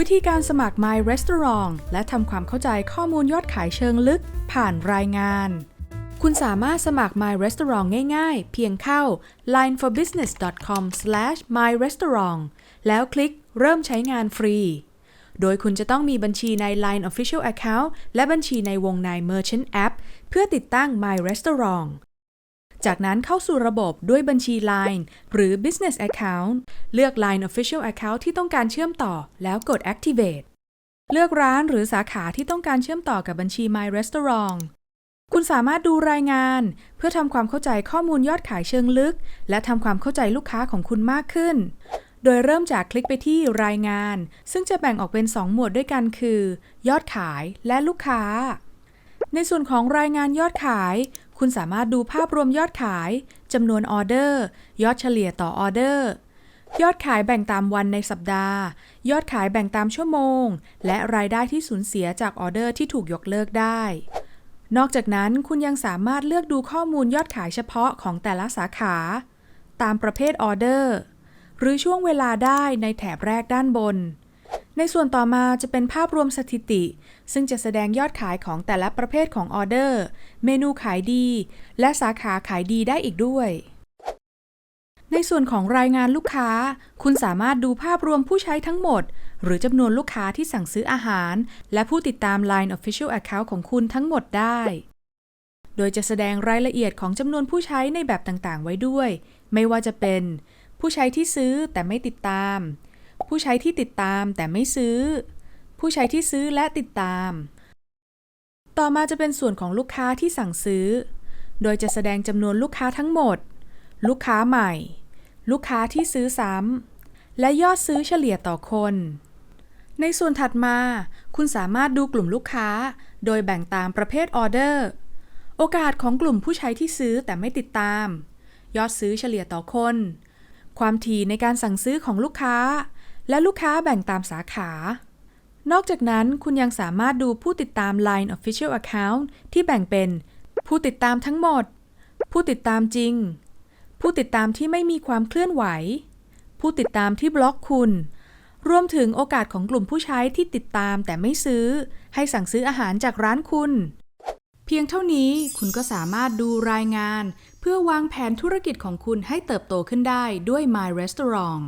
วิธีการสมัคร My Restaurant และทำความเข้าใจข้อมูลยอดขายเชิงลึก ผ่านรายงาน คุณสามารถสมัคร My Restaurant ง่ายๆ เพียงเข้า lineforbusiness.com/myrestaurant แล้วคลิกเริ่มใช้งานฟรี โดยคุณจะต้องมีบัญชีใน Line Official Account และบัญชีในวงใน Merchant App เพื่อติดตั้ง My Restaurant จากนั้นเข้าสู่ระบบด้วยบัญชี Line หรือ Business Account เลือก Line Official Account ที่ต้องการเชื่อมต่อ แล้วกด Activate เลือกร้านหรือสาขาที่ต้องการเชื่อมต่อกับบัญชี My Restaurant คุณสามารถดูรายงาน เพื่อทำความเข้าใจข้อมูลยอดขายเชิงลึก และทำความเข้าใจลูกค้าของคุณมากขึ้น โดยเริ่มจากคลิกไปที่รายงาน ซึ่งจะแบ่งออกเป็น 2 หมวดด้วยกันคือ ยอดขายและลูกค้า ในส่วนของรายงานยอดขาย คุณสามารถดูภาพรวมยอดขายจำนวนออเดอร์ ยอดเฉลี่ยต่อออเดอร์ ยอดขายแบ่งตามวันในสัปดาห์ ยอดขายแบ่งตามชั่วโมง และรายได้ที่สูญเสียจากออเดอร์ที่ถูกยกเลิกได้ นอกจากนั้นคุณยังสามารถเลือกดูข้อมูลยอดขายเฉพาะของแต่ละสาขา ตามประเภทออเดอร์ หรือช่วงเวลาได้ในแถบแรกด้านบน ในส่วนต่อมาจะเป็นภาพรวมสถิติ ซึ่งจะแสดงยอดขายของแต่ละประเภทของออเดอร์ เมนูขายดี และสาขาขายดีได้อีกด้วย ในส่วนของรายงานลูกค้า คุณสามารถดูภาพรวมผู้ใช้ทั้งหมด หรือจำนวนลูกค้าที่สั่งซื้ออาหาร และผู้ติดตาม Line Official Account ของคุณทั้งหมดได้ โดยจะแสดงรายละเอียดของจำนวนผู้ใช้ในแบบต่างๆ ไว้ด้วย ไม่ว่าจะเป็น ผู้ใช้ที่ซื้อแต่ไม่ติดตาม ผู้ใช้ที่ติดตามแต่ไม่ซื้อ ผู้ใช้ที่ซื้อและติดตาม ต่อมาจะเป็นส่วนของลูกค้าที่สั่งซื้อ โดยจะแสดงจำนวนลูกค้าทั้งหมด ลูกค้าใหม่ ลูกค้าที่ซื้อซ้ำและยอดซื้อเฉลี่ยต่อคน ในส่วนถัดมา คุณสามารถดูกลุ่มลูกค้า โดยแบ่งตามประเภทออเดอร์ โอกาสของกลุ่มผู้ใช้ที่ซื้อแต่ไม่ติดตาม ยอดซื้อเฉลี่ยต่อคน ความถี่ในการสั่งซื้อของลูกค้า และลูกค้าแบ่งตามสาขา นอกจากนั้นคุณยังสามารถดูผู้ติดตาม Line Official Account ที่แบ่งเป็น ผู้ติดตามทั้งหมด ผู้ติดตามจริง ผู้ติดตามที่ไม่มีความเคลื่อนไหว ผู้ติดตามที่บล็อกคุณ รวมถึงโอกาสของกลุ่มผู้ใช้ที่ติดตามแต่ไม่ซื้อ ให้สั่งซื้ออาหารจากร้านคุณ เพียงเท่านี้คุณก็สามารถดูรายงาน เพื่อวางแผนธุรกิจของคุณให้เติบโตขึ้นได้ด้วย My Restaurant